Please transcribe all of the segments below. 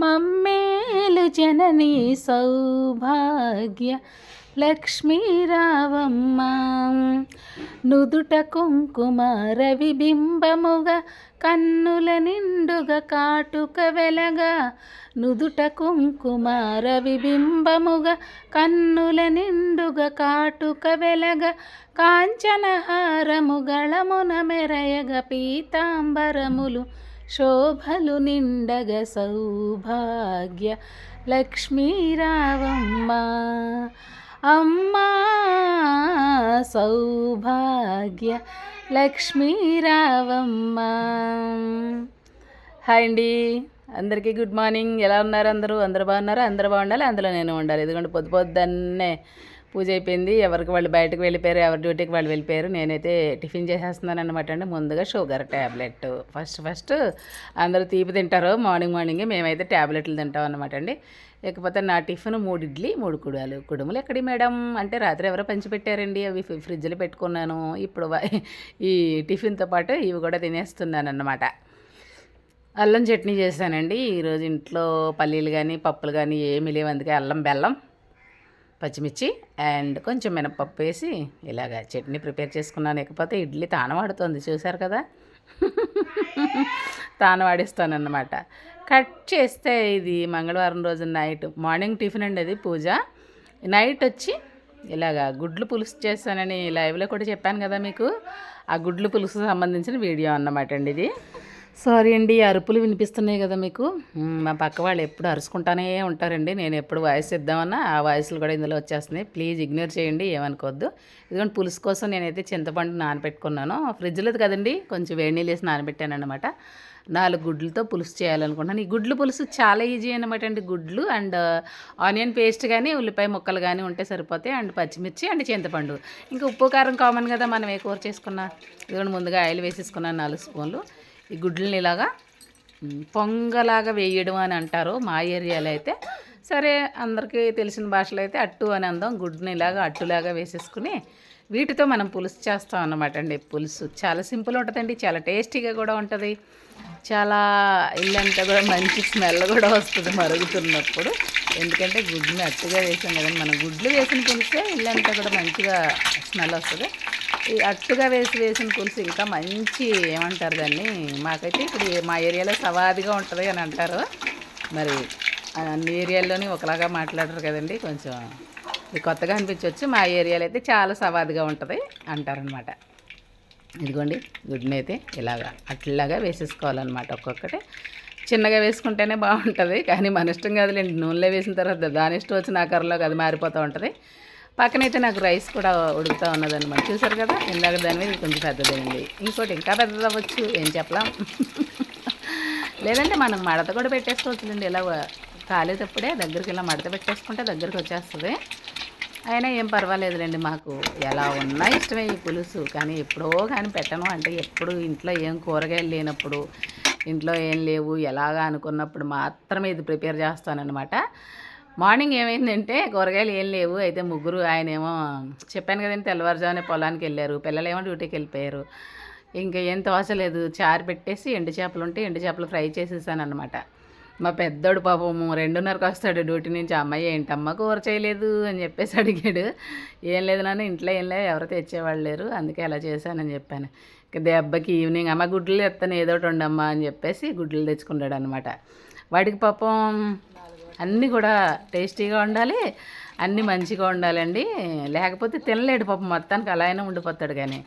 మమ్మేలు జనని సౌభాగ్య లక్ష్మీరావమ్మ. నుదుట కుంకుమ రవిబింబముగా కన్నుల నిండుగా కాటుక వెలగా. నుదుట కుంకుమ రవిబింబముగా కన్నుల నిండుగా కాటుక వెలగా. కాంచనహారము గళమున మెరయగ పీతాంబరములు శోభలు నిండగ సౌభాగ్య లక్ష్మీరావమ్మ. అమ్మా సౌభాగ్య లక్ష్మీరావమ్మ. హాయ్ అండి. అందరికీ గుడ్ మార్నింగ్. ఎలా ఉన్నారు అందరూ? అందరు బాగున్నారా? అందరు బాగుండాలి? అందులో నేను ఉండాలి. ఎందుకంటే పొద్దు పొద్దున్నే పూజ అయిపోయింది. ఎవరికి వాళ్ళు బయటకు వెళ్ళిపోయారు ఎవరి డ్యూటీకి వాళ్ళు వెళ్ళిపోయారు. నేనైతే టిఫిన్ చేసేస్తున్నాను అనమాట అండి. ముందుగా షుగర్ ట్యాబ్లెట్ ఫస్ట్ ఫస్ట్ అందరూ తీపి తింటారు. మార్నింగ్ మార్నింగే మేమైతే ట్యాబ్లెట్లు తింటాం అనమాట అండి. లేకపోతే నా టిఫిన్ మూడు ఇడ్లీ మూడు కుడాలు. కుడుములు ఎక్కడి మేడం? అంటే రాత్రి ఎవరో పంచిపెట్టారండి. అవి ఫ్రిడ్జ్లో పెట్టుకున్నాను. ఇప్పుడు ఈ టిఫిన్తో పాటు ఇవి కూడా తినేస్తున్నాను అన్నమాట అల్లం చట్నీ చేశానండి. ఈరోజు ఇంట్లో పల్లీలు కానీ పప్పులు కానీ ఏమీ లేవు. అందుకే అల్లం బెల్లం. పచ్చిమిర్చి అండ్ కొంచెం మినపప్పు వేసి ఇలాగ చట్నీ ప్రిపేర్ చేసుకున్నాను. లేకపోతే ఇడ్లీ తానవాడుతుంది చూసారు కదా? తానవాడిస్తానన్నమాట కట్ చేస్తే ఇది మంగళవారం రోజు నైట్ మార్నింగ్ టిఫిన్ అండి అది పూజ. నైట్ వచ్చి ఇలాగా గుడ్లు పులుసు చేస్తానని లైవ్లో కూడా చెప్పాను కదా మీకు. ఆ గుడ్లు పులుసు సంబంధించిన వీడియో అన్నమాట అండి ఇది. సారీ అండి అరుపులు వినిపిస్తున్నాయి కదా మీకు. మా పక్క వాళ్ళు ఎప్పుడు అరుచుకుంటానే ఉంటారండి. నేను ఎప్పుడు వాయిస్ ఇద్దామన్నా ఆ వాయిస్లు కూడా ఇందులో వచ్చేస్తున్నాయి. ప్లీజ్ ఇగ్నోర్ చేయండి ఏమనుకోవద్దు. ఇదిగోండి పులుసు కోసం నేనైతే చింతపండు నానబెట్టుకున్నాను. ఫ్రిడ్జ్లో కదండి కొంచెం వేడి నీళ్ళు వేసి నానబెట్టాను అనమాట నాలుగు గుడ్లతో పులుసు చేయాలనుకుంటున్నాను. ఈ గుడ్లు పులుసు చాలా ఈజీ అనమాట అండి గుడ్లు అండ్ uh, ఆనియన్ పేస్ట్ కానీ ఉల్లిపాయ ముక్కలు కానీ ఉంటే సరిపోతాయి. అండ్ పచ్చిమిర్చి అండ్ చింతపండు. ఇంకా ఉప్పు కారం కామన్ కదా మనం ఏ కూర చేసుకున్నా. ఇదిగోండి ముందుగా ఆయిల్ వేసేసుకున్నాను నాలుగు స్పూన్లు. ఈ గుడ్లని ఇలాగా పొంగలాగా వేయడం అని అంటారు మా ఏరియాలో అయితే. సరే అందరికీ తెలిసిన భాషలో అయితే అట్టు అని అందాం గుడ్ని ఇలాగా అట్టులాగా వేసేసుకుని వీటితో మనం పులుసు చేస్తాం అన్నమాట అండి. పులుసు చాలా సింపుల్ ఉంటుందండి చాలా టేస్టీగా కూడా ఉంటుంది. చాలా ఇల్లంతా కూడా మంచి స్మెల్ కూడా వస్తుంది మరుగుతున్నప్పుడు. ఎందుకంటే గుడ్ని అట్టుగా వేసాం కదండి మనం గుడ్లు వేసిన పులిసే ఇల్లంతా కూడా మంచిగా స్మెల్ వస్తుంది. ఈ అట్టుగా వేసి వేసిన పులుసు ఇంకా మంచి ఏమంటారు దాన్ని? మాకైతే ఇప్పుడు మా ఏరియాలో సవాదిగా ఉంటుంది అని అంటారు. మరి అన్ని ఏరియాల్లోని ఒకలాగా మాట్లాడరు కదండి. కొంచెం ఇది కొత్తగా అనిపించవచ్చు మా ఏరియాలో అయితే చాలా సవాదిగా ఉంటుంది అంటారనమాట. ఇదిగోండి గుడ్ని అయితే ఇలాగా అట్లాగా వేసేసుకోవాలన్నమాట ఒక్కొక్కటి. చిన్నగా వేసుకుంటేనే బాగుంటుంది. కానీ మన ఇష్టం కాదులేండి. నూనెలో వేసిన తర్వాత దాని ఇష్టం వచ్చి నా కర్రలోకి అది మారిపోతూ ఉంటుంది. పక్కనైతే నాకు రైస్ కూడా ఉడుకుతూ ఉన్నదన్నమాట. చూసారు కదా? ఇందాక దాని మీద కొంచెం పెద్దదైంది. ఇంకోటి ఇంకా పెద్దది అవ్వచ్చు ఏం చెప్పలేం. లేదంటే మనం మడత కూడా పెట్టేసుకోవచ్చులేండి. ఇలా కాలేటప్పుడే దగ్గరికి ఇలా మడత పెట్టేసుకుంటే దగ్గరికి వచ్చేస్తుంది. అయినా ఏం పర్వాలేదులేండి మాకు ఎలా ఉన్నా ఇష్టమే ఈ పులుసు. కానీ ఎప్పుడో కానీ పెట్టను. అంటే ఎప్పుడు ఇంట్లో ఏం కూరగాయలు లేనప్పుడు ఇంట్లో ఏం లేవు ఎలాగా అనుకున్నప్పుడు మాత్రమే ఇది ప్రిపేర్ చేస్తానన్నమాట. మార్నింగ్ ఏమైందంటే కూరగాయలు ఏం లేవు. అయితే ముగ్గురు ఆయన ఏమో చెప్పాను కదండి తెల్లవారుజామునే పొలానికి వెళ్ళారు. పిల్లలేమో డ్యూటీకి వెళ్ళిపోయారు. ఇంకా ఏం తోచలేదు చారు పెట్టేసి ఎండు చేపలు ఉంటే ఎండు చేపలు ఫ్రై చేసేసాను అనమాట మా పెద్దోడు పాపము రెండున్నరకు వస్తాడు డ్యూటీ నుంచి. అమ్మాయి ఏంటమ్మా కూర చేయలేదు? అని చెప్పేసి అడిగాడు. ఏం లేదు నాన్న ఇంట్లో ఏం లేదు. ఎవరు తెచ్చేవాళ్ళు లేరు. అందుకే అలా చేశానని చెప్పాను. ఇక దెబ్బకి ఈవినింగ్ అమ్మ గుడ్లు తెస్తాను ఏదో ఒకటి ఉండమ్మా అని చెప్పేసి గుడ్లు తెచ్చుకున్నాడు అనమాట వాడికి పాపం అన్నీ కూడా టేస్టీగా ఉండాలి అన్నీ మంచిగా ఉండాలండి. లేకపోతే తినలేడు పాపం మొత్తానికి అలా అయినా ఉండిపోతాడు కానీ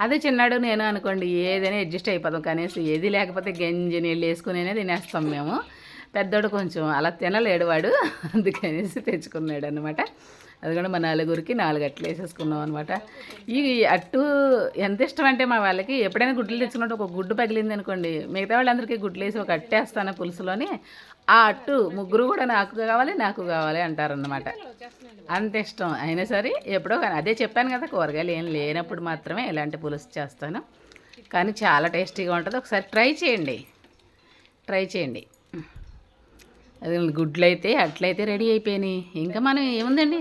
అదే చిన్నాడు నేను అనుకోండి ఏదైనా అడ్జస్ట్ అయిపోతాం కనీసం. ఏది లేకపోతే గంజి నీళ్ళు వేసుకునే తినేస్తాం మేము. పెద్దోడు కొంచెం అలా తినలేడు వాడు అందుకనేసి తెచ్చుకున్నాడు అనమాట అది కూడా మా నలుగురికి నాలుగు అట్లు వేసేసుకున్నాం అనమాట ఈ అట్టు ఎంత ఇష్టం అంటే మా వాళ్ళకి ఎప్పుడైనా గుడ్లు తెచ్చుకున్నట్టు ఒక గుడ్డు పగిలింది అనుకోండి మిగతా వాళ్ళందరికీ గుడ్లు వేసి ఒక అట్టేస్తాను పులుసులోని ఆ అట్టు ముగ్గురు కూడా నాకు కావాలి నాకు కావాలి అంటారన్నమాట. అంత ఇష్టం. అయినా సరే ఎప్పుడో కానీ అదే చెప్పాను కదా కూరగాయలు ఏం లేనప్పుడు మాత్రమే ఇలాంటి పులుసు చేస్తాను. కానీ చాలా టేస్టీగా ఉంటుంది. ఒకసారి ట్రై చేయండి. ట్రై చేయండి. అది గుడ్లు అయితే అట్లయితే రెడీ అయిపోయినాయి. ఇంకా మనం ఏముందండి?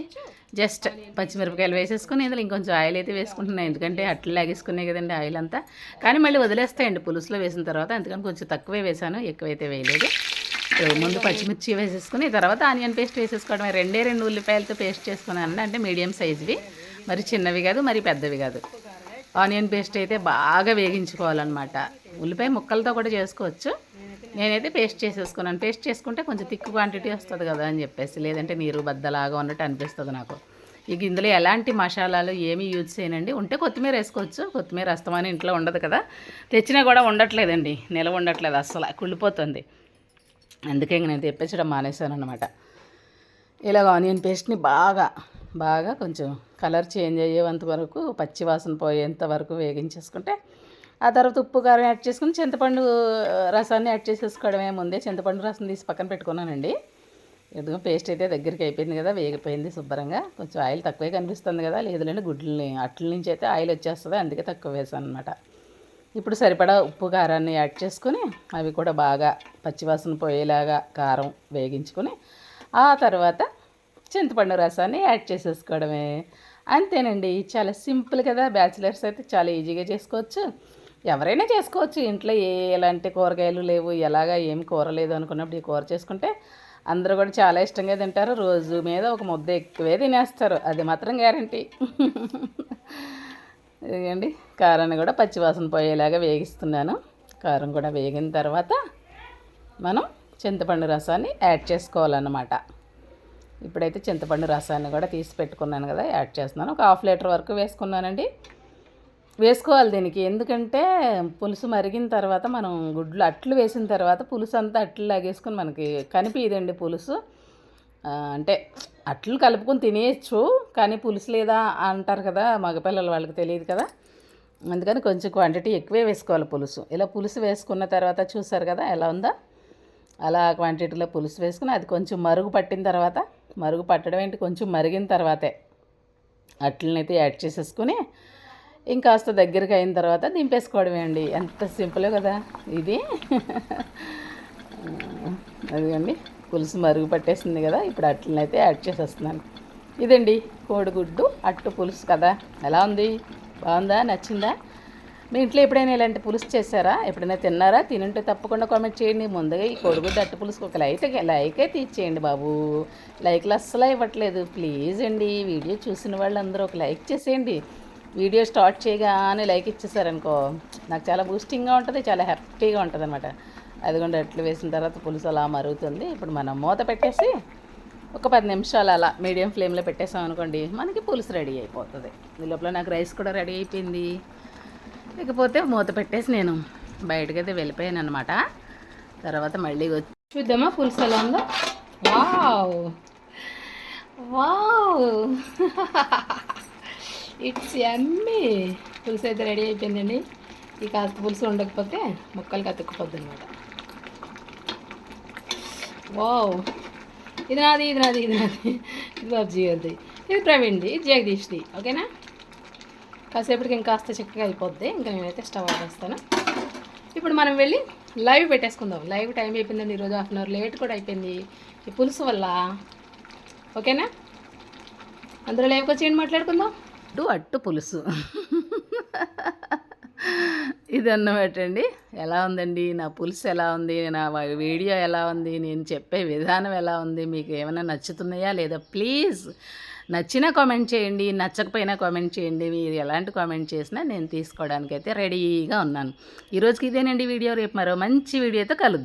జస్ట్ పచ్చిమిరపకాయలు వేసేసుకుని ఇందులో ఇంకొంచెం ఆయిల్ అయితే వేసుకుంటున్నాయి. ఎందుకంటే అట్లు లాగేసుకున్నాయి కదండి ఆయిల్ అంతా. కానీ మళ్ళీ వదిలేస్తాయండి పులుసులో వేసిన తర్వాత. అందుకని కొంచెం తక్కువే వేసాను ఎక్కువైతే వేయలేదు. ముందు పచ్చిమిర్చి వేసేసుకుని తర్వాత ఆనియన్ పేస్ట్ వేసేసుకోవడం రెండే రెండు ఉల్లిపాయలతో పేస్ట్ చేసుకున్నాను అంటే మీడియం సైజువి. మరి చిన్నవి కాదు మరి పెద్దవి కాదు. ఆనియన్ పేస్ట్ అయితే బాగా వేగించుకోవాలన్నమాట. ఉల్లిపాయ ముక్కలతో కూడా చేసుకోవచ్చు. నేనైతే పేస్ట్ చేసేసుకున్నాను. పేస్ట్ చేసుకుంటే కొంచెం తిక్కు క్వాంటిటీ వస్తుంది కదా అని చెప్పేసి లేదంటే నీరు బద్దలాగా ఉన్నట్టు అనిపిస్తుంది నాకు. ఇక ఇందులో ఎలాంటి మసాలాలు ఏమీ యూజ్ చేయనండి. ఉంటే కొత్తిమీర వేసుకోవచ్చు. కొత్తిమీర అస్తమాని ఇంట్లో ఉండదు కదా. తెచ్చినా కూడా ఉండట్లేదండి. నిలవ ఉండట్లేదు అస్సలు. కుళ్ళిపోతుంది. అందుకే ఇంక నేను తెప్పించడం మానేశాను అనమాట ఇలాగ ఆనియన్ పేస్ట్ని బాగా బాగా కొంచెం కలర్ చేంజ్ అయ్యేంత వరకు పచ్చి వాసన పోయేంత వరకు వేగించేసుకుంటే ఆ తర్వాత ఉప్పు కారం యాడ్ చేసుకుని చింతపండు రసాన్ని యాడ్ చేసేసుకోవడమే ముందే. చింతపండు రసం తీసి పక్కన పెట్టుకున్నానండి. ఎదుగు పేస్ట్ అయితే దగ్గరికి అయిపోయింది కదా వేగిపోయింది శుభ్రంగా. కొంచెం ఆయిల్ తక్కువే కనిపిస్తుంది కదా లేదులేండి గుడ్లని అట్ల నుంచి అయితే ఆయిల్ వచ్చేస్తుంది అందుకే తక్కువ వేసాను అనమాట ఇప్పుడు సరిపడా ఉప్పు కారాన్ని యాడ్ చేసుకొని అవి కూడా బాగా పచ్చివాసన పోయేలాగా కారం వేగించుకొని ఆ తర్వాత చింతపండు రసాన్ని యాడ్ చేసేసుకోవడమే. అంతేనండి చాలా సింపుల్ కదా బ్యాచిలర్స్ అయితే చాలా ఈజీగా చేసుకోవచ్చు. ఎవరైనా చేసుకోవచ్చు. ఇంట్లో ఏ ఎలాంటి కూరగాయలు లేవు ఎలాగా ఏం కూర లేదు అనుకున్నప్పుడు ఈ కూర చేసుకుంటే అందరూ కూడా చాలా ఇష్టంగా తింటారు. రోజు మీద ఒక ముద్ద ఎక్కువే తినేస్తారు. అది మాత్రం గ్యారంటీ. ఇదిగండి కారాన్ని కూడా పచ్చివాసన పోయేలాగా వేగిస్తున్నాను. కారం కూడా వేగిన తర్వాత మనం చింతపండు రసాన్ని యాడ్ చేసుకోవాలన్నమాట. ఇప్పుడైతే చింతపండు రసాన్ని కూడా తీసి పెట్టుకున్నాను కదా యాడ్ చేస్తున్నాను. ఒక హాఫ్ లీటర్ వరకు వేసుకున్నానండి. వేసుకోవాలి దీనికి. ఎందుకంటే పులుసు మరిగిన తర్వాత మనం గుడ్లు అట్లు వేసిన తర్వాత పులుసు అంతా అట్లు లాగేసుకుని మనకి కనిపించదండి పులుసు. అంటే అట్లు కలుపుకొని తినేయచ్చు కానీ పులుసు లేదా అంటారు కదా మగపిల్లలు వాళ్ళకి తెలియదు కదా. అందుకని కొంచెం క్వాంటిటీ ఎక్కువే వేసుకోవాలి పులుసు. ఇలా పులుసు వేసుకున్న తర్వాత చూసారు కదా ఎలా ఉందా? అలా క్వాంటిటీలో పులుసు వేసుకుని అది కొంచెం మరుగు పట్టిన తర్వాత మరుగు పట్టడం ఏంటి? కొంచెం మరిగిన తర్వాతే అట్లనైతే యాడ్ చేసేసుకుని ఇంకాస్త దగ్గరికి అయిన తర్వాత దింపేసుకోవడమే అండి. ఎంత సింపుల్ కదా ఇది. అదిగండి పులుసు మరుగు పట్టేసింది కదా ఇప్పుడు అట్లనైతే యాడ్ చేసేస్తున్నాను. ఇదండి కోడిగుడ్డు అట్టు పులుసు కదా. ఎలా ఉంది? బాగుందా? నచ్చిందా? మీ ఇంట్లో ఎప్పుడైనా ఇలాంటి పులుసు చేశారా? ఎప్పుడైనా తిన్నారా? తినుంటే తప్పకుండా కామెంట్ చేయండి. ముందుగా ఈ కోడిగుడ్డు అట్టు పులుసు ఒక లైక్ లైక్ అయితే ఇచ్చేయండి బాబు. లైక్లు అస్సలు ఇవ్వట్లేదు. ప్లీజ్ అండి వీడియో చూసిన వాళ్ళందరూ ఒక లైక్ చేసేయండి. వీడియో స్టార్ట్ చేయగానే లైక్ ఇచ్చేసారనుకో నాకు చాలా బూస్టింగ్గా ఉంటుంది చాలా హ్యాపీగా ఉంటుంది అనమాట అదిగోండి అట్లు వేసిన తర్వాత పులుసు అలా మరుగుతుంది. ఇప్పుడు మనం మూత పెట్టేసి ఒక పది నిమిషాలు అలా మీడియం ఫ్లేమ్లో పెట్టేసాం అనుకోండి మనకి పులుసు రెడీ అయిపోతుంది. ఈ లోపల నాకు రైస్ కూడా రెడీ అయిపోయింది. ఇకపోతే మూత పెట్టేసి నేను బయటకైతే వెళ్ళిపోయాను అనమాట తర్వాత మళ్ళీ వచ్చి చూద్దామా పులుసు ఎలా ఉందో. వావ్! వావ్! ఇట్స్ అన్నీ పులుసు అయితే రెడీ అయిపోయిందండి. ఈ కాస్త పులుసు ఉండకపోతే ముక్కలు కతుక్కుపోద్ది అనమాట వావ్ ఇది నాది ఇది నాది ఇది నాది. ఇది బాబ్జీ అది ఇది ప్రవీణ్ది ఇది జగదీష్ది. ఓకేనా? కాసేపటికి ఇంకాస్త చక్కగా అయిపోద్ది. ఇంకా నేనైతే స్టవ్ ఆపేస్తాను ఇప్పుడు మనం వెళ్ళి లైవ్ పెట్టేసుకుందాం. లైవ్ టైం అయిపోయిందండి ఈరోజు. హాఫ్ అన్ అవర్ లేట్ కూడా అయిపోయింది ఈ పులుసు వల్ల. ఓకేనా? అందరూ లైవ్కి వచ్చి మాట్లాడుకుందాం? అట్టు అట్టు పులుసు. ఇదన్నమాట అండి ఎలా ఉందండి? నా పులుసు ఎలా ఉంది? నా వీడియో ఎలా ఉంది? నేను చెప్పే విధానం ఎలా ఉంది? మీకు ఏమైనా నచ్చుతున్నాయా లేదా? ప్లీజ్ నచ్చినా కామెంట్ చేయండి నచ్చకపోయినా కామెంట్ చేయండి. మీరు ఎలాంటి కామెంట్ చేసినా నేను తీసుకోవడానికి అయితే రెడీగా ఉన్నాను. ఈరోజుకి ఇదేనండి వీడియో. రేపు మరో మంచి వీడియోతో కలుద్దాం.